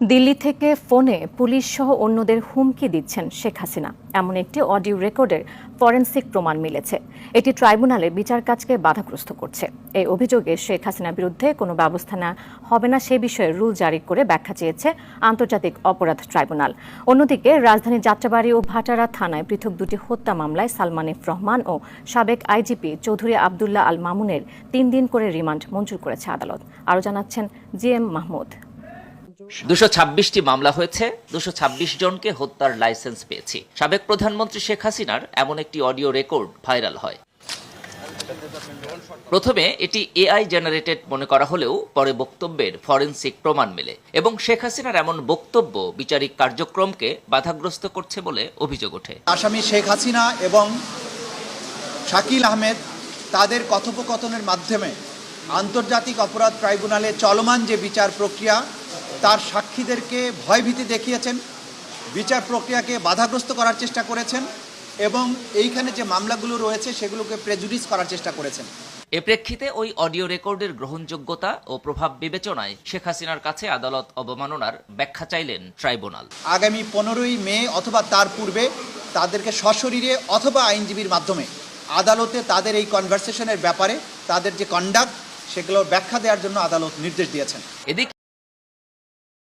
দিল্লি থেকে ফোনে পুলিশ সহ অন্যদের হুমকি দিচ্ছেন শেখ হাসিনা। এমন একটি অডিও রেকর্ডের ফরেনসিক প্রমাণ মিলেছে। এটি ট্রাইব্যুনালে বিচার কাজকে বাধাগ্রস্ত করছে। এই অভিযোগে শেখ হাসিনার বিরুদ্ধে কোনো ব্যবস্থা না হবে না সে বিষয়ে রুল জারি করে ব্যাখ্যা চেয়েছে আন্তর্জাতিক অপরাধ ট্রাইব্যুনাল। অন্যদিকে রাজধানীর যাত্রাবাড়ি ও ভাটারা থানায় পৃথক দুটি হত্যা মামলায় সালমান এফ রহমান ও সাবেক আইজিপি চৌধুরী আবদুল্লাহ আল মামুনের তিন দিন করে রিমান্ড মঞ্জুর করেছে আদালত। আরও জানাচ্ছেন জি এম মাহমুদ। দুশো ছাব্বিশটি মামলা হয়েছে, দুশো ছাব্বিশ জনকে হত্যার লাইসেন্স পেয়েছি। সাবেক প্রধানমন্ত্রী শেখ হাসিনার এমন একটি অডিও রেকর্ড ভাইরাল হয়। প্রথমে এটি এআই জেনারেটেড মনে করা হলেও পরে বক্তব্যের ফরেন্সিক প্রমাণ মেলে এবং শেখ হাসিনার এমন বক্তব্য বিচারিক কার্যক্রমকে বাধাগ্রস্ত করছে বলে অভিযোগ ওঠে। আসামি শেখ হাসিনা এবং শাকিল আহমেদ তাদের কথোপকথনের মাধ্যমে আন্তর্জাতিক অপরাধ ট্রাইব্যুনালে চলমান যে বিচার প্রক্রিয়া তার সাক্ষীদেরকে ভয়ভীতি দেখিয়েছেন বিচার প্রক্রিয়াকে বাধাগ্রস্ত করার চেষ্টা করেছেন এবং এইখানে যে মামলাগুলো রয়েছে সেগুলোকে প্রেজুডিস করার চেষ্টা করেছেন। এ প্রেক্ষিতে ওই অডিও রেকর্ডের গ্রহণযোগ্যতা ও প্রভাব বিবেচনায় শেখ হাসিনার কাছে আদালত অবমাননার ব্যাখ্যা চাইলেন ট্রাইব্যুনাল। আগামী পনেরোই মে অথবা তার পূর্বে তাদেরকে সশরীরে অথবা আইনজীবীর মাধ্যমে আদালতে তাদের এই কনভারসেশনের ব্যাপারে তাদের যে কন্ডাক্ট সেগুলোর ব্যাখ্যা দেওয়ার জন্য আদালত নির্দেশ দিয়েছেন। এদিকে